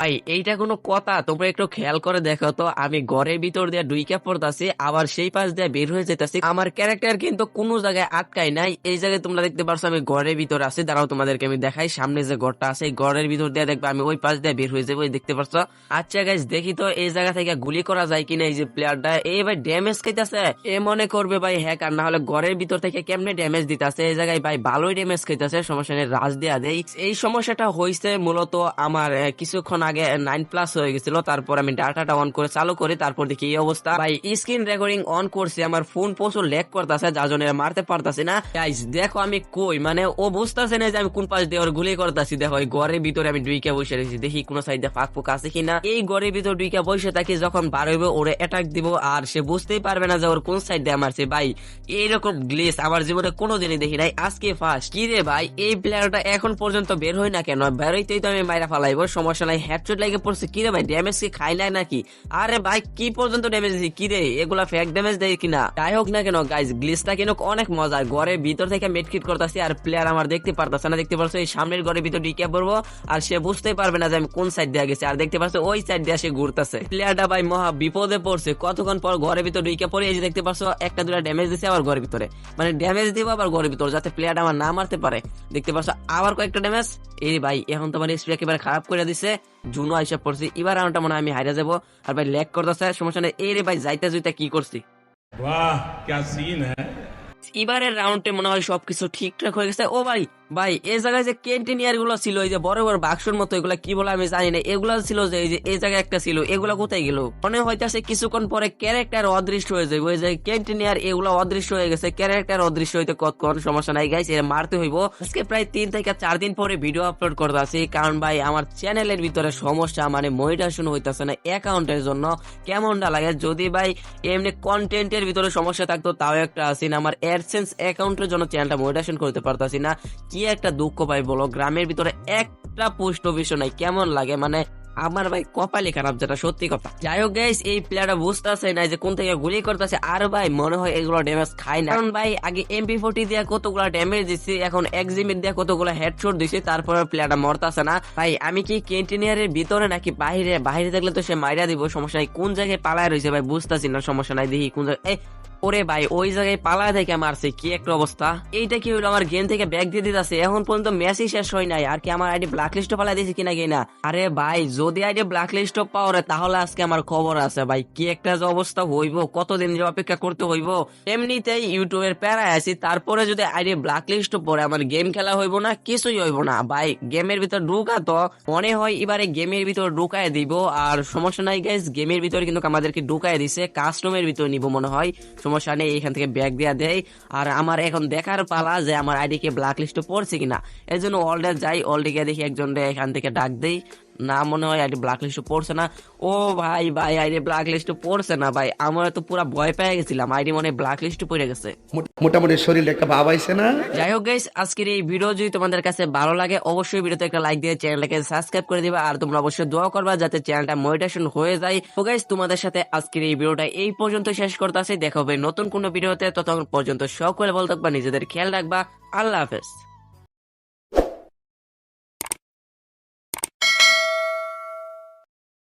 ভাই এইটা কোনো কথা। তোমরা একটু খেয়াল করে দেখো তো, আমি ঘরের ভিতর দিয়ে ডুইকা পড়তাছি, আবার সেই পাশ দিয়ে বের হয়ে যেতেছি আমার ক্যারেক্টার কিন্তু কোনো জায়গায় আটকাই নাই। এই জায়গায় তোমরা দেখতে পারছ, আমি ঘরের ভিতর আছি। দাঁড়াও, তোমাদেরকে আমি দেখাই। সামনে যে ঘরটা আছে ঘরের ভিতর দিয়ে দেখবে, আমি ওই পাশ দিয়ে বের হয়ে যাব দেখতে পারছ? আচ্ছা গাইজ দেখি তো, এই জায়গা থেকে গুলি করা যায় কিনা এই যে প্লেয়ারটা এই ভাই ড্যামেজ খাইতেছে? এ মনে করবে ভাই, হ্যাক, আর না হলে ঘরের ভিতর থেকে কেমনে ড্যামেজ দিতেছে? এই জায়গায় ভাই, ভালোই ড্যামেজ খাইতেছে, সমস্যা নেই, রাজ দেয়া দেয় এই সমস্যাটা হয়েছে মূলত আমার কিছুক্ষণ আগে নাইন প্লাস হয়ে গেছিল, তারপর আমি ডাটাটা অন করে চালু করি, তারপর দেখি এই অবস্থা। ভাই স্ক্রিন রেকর্ডিং অন করছি, আমার ফোন প্রচুর ল্যাগ করতেছে, যার জন্য মারতে পারতাছি না। গাইজ দেখো আমি কই মানে ও বুঝতেছে না যে আমি কোন পাশ দিয়ে ওর গুলি করতেছি। দেখো, এই ঘরের ভিতরে আমি ডুইকে বসে রয়েছি, দেখি কোন সাইডে ফাঁক ফুক আছে কিনা। এই ঘরের ভিতর ডুইকে বসে থাকি, যখন বার হইবে, ওরে অ্যাটাক দিব, আর সে বুঝতেই পারবে না যে ওর কোন সাইড দিয়ে মারছে। ভাই, এইরকম গ্লেস আমার জীবনে কোনোদিনই দেখি নাই। আজকে ফার্স্ট কি রে ভাই, এই প্লেয়ারটা এখন পর্যন্ত বের হয় না কেন? বেরোইতেই তো আমি মাইরা ফালাইবো, সমস্যা নাই হেডশট লাগে পড়ছে কি রে ভাই ড্যামেজ কি খাই নাই নাকি? আরে ভাই, কি পর্যন্ত ড্যামেজ দিছি? কি রে? এগুলা ফেক ড্যামেজ দেয় কিনা? যাই হোক না কেন গাইজ গ্লিসটা কিন্তু অনেক মজার। ঘরের ভিতর থেকে মেডকিট করতেছি আর প্লেয়ার আমার দেখতে পারতেছে না, দেখতে পারছ? এই সামনের ঘরের ভিতর ডিকে পড়ব আর সে বুঝতেই পারবে না যে আমি কোন সাইড দিয়ে গেছি। আর দেখতে পাচ্ছ ওই সাইড দিয়ে সে ঘুরতেছে। প্লেয়ারটা ভাই মহা বিপদে পড়ছে। কতক্ষণ পর ঘরের ভিতর ডিকে পড়ে এই যে দেখতে পাচ্ছ একটা দুটা ড্যামেজ দিছে আবার ঘরের ভিতরে। মানে ড্যামেজ দিব আবার ঘরের ভিতরে, যাতে প্লেয়ারটা আমার না মারতে পারে। দেখতে পাচ্ছ আবার কয়েকটা ড্যামেজ এই ভাই, এখন তো আমার এসপি একেবারে খারাপ করে দিছে। জুনো আইসা পড়ছি, এবার রাউন্ডটা মনে হয় আমি হাইরা যাব। আর ভাই ল্যাক করতেছে, সমস্যা নেই। এই রে ভাই যাইতে যাইতে কি করছি? বাহ ক্যা সিন হ্যাঁ? এবারের রাউন্ডে মনে হয় সবকিছু ঠিকঠাক হয়ে গেছে। ও ভাই ভাই এই জায়গায় যে ক্যান্টিনিয়ারগুলো ছিল, এই যে বড় বড় বাক্সর মতো, এগুলা কি বলে আমি জানি না। এগুলা ছিল যে, এই যে, এই জায়গায় একটা ছিল, এগুলা কোথায় গেল? মনে হইতাছে কিছুক্ষণ পরে ক্যারেক্টার অদৃশ্য হয়ে যাবে ওই যে ক্যান্টিনিয়ার এগুলো অদৃশ্য হয়ে গেছে ক্যারেক্টার অদৃশ্য হইতে কতক্ষণ সমস্যা নাই। গাইছে মারতে হইব। আজকে প্রায় তিন থেকে চার দিন পরে ভিডিও আপলোড করতে আছি কারণ ভাই, আমার চ্যানেলের ভিতরে সমস্যা মানে মনিটাইজেশন হইতাছে না অ্যাকাউন্টের জন্য। কেমনটা লাগে? যদি ভাই, এমনি কন্টেন্টের ভিতরে সমস্যা থাকতো, তাও একটা আছি না। আমার অ্যাডসেন্স অ্যাকাউন্টের জন্য চ্যানেলটা মনিটাইজেশন করতে পারতাছি না। কি একটা দুঃখ পাই বলো, গ্রামের ভিতরে একটা পোস্ট অফিস নাই, কেমন লাগে? মানে আমার ভাই কপালে খারাপ যেটা, সত্যি কথা। যাই হোক গাইস এই প্লেয়ারটা বুঝতেছে না যে কোন থেকে গুলি করতেছে, আর ভাই মনে হয় এগুলো ড্যামেজ খায় না। কারণ ভাই আগে এমপি ফোর্টি দিয়ে কতগুলো ড্যামেজ দিছি, এখন এক্সিমিট দিয়ে কতগুলো হেডশট দিছি তারপরে প্লেয়ারটা মরতাছে না। ভাই, আমি কি ক্যান্টিনিয়ারের ভিতরে নাকি বাইরে? বাইরে থাকলে তো সে মাইরা দিব, সমস্যা নাই। কোন জায়গায় পালায় রয়েছে ভাই, বুঝতেছি না, সমস্যা নাই, দেখি কোন জায়গায় ওরে ভাই, ওই জায়গায় পালা থেকে মারছে, কি একটা অবস্থা। এইটা কি হলো? আমার গেম থেকে ব্যাগ দিয়ে দিতেছে। এখন পর্যন্ত ম্যাচই শেষ হয় নাই। আর কি আমার আইডি ব্ল্যাক লিস্ট পালাই দিয়েছে কিনা কিনা আরে ভাই, যদি আইডি ব্ল্যাক লিস্ট পাওয়ারে তাহলে আজকে আমার খবর আছে ভাই। কি একটা অবস্থা হইব, কতদিন যে অপেক্ষা করতে হইব। এমনিতেই ইউটিউবের প্যারায় আছি, তারপরে যদি আইডি ব্ল্যাক লিস্ট পরে আমার গেম খেলা হইব না, কিছুই হইব না। ভাই গেমের ভিতর ঢুকা তো, মনে হয় এবারে গেমের ভিতর ঢুকায় দিব। আর সমস্যা নাই গাইস গেমের ভিতর কিন্তু আমাদেরকে ঢুকায় দিছে কাস্টমের ভিতর নিব মনে হয়। নেই, এখান থেকে ব্যাগ দেওয়া দেয় আর আমার এখন দেখার পালা যে আমার আইডি কে ব্ল্যাক লিস্টে পড়ছে কিনা। এই জন্য অলডে যাই অলডে গিয়ে দেখি একজন এখান থেকে ডাক দেই। না মনে হয় আইডি ব্ল্যাক লিস্টে পড়ছে না। ও ভাই ভাই আইডি ব্ল্যাক লিস্টে পড়ছে না ভাই। আমরা তো পুরো ভয় পেয়ে গেছিলাম। আইডি মনে ব্ল্যাক লিস্টে পড়ে গেছে। মোটামুটি শরীরে একটা ভাব আইছে না? যাই হোক গাইস আজকের এই ভিডিও যদি তোমাদের কাছে ভালো লাগে অবশ্যই ভিডিওতে একটা লাইক দিয়ে চ্যানেলটাকে সাবস্ক্রাইব করে দিবা। আর তোমরা অবশ্যই দোয়া করবা যাতে চ্যানেলটা মনিটেশন হয়ে যায়। তো গাইস তোমাদের সাথে আজকের এই ভিডিওটা এই পর্যন্ত শেষ করতে আসি দেখা হবে নতুন কোনো ভিডিওতে ততক্ষণ পর্যন্ত সকলে বলতে পারবা নিজেদের খেয়াল রাখবা। আল্লাহ হাফেজ।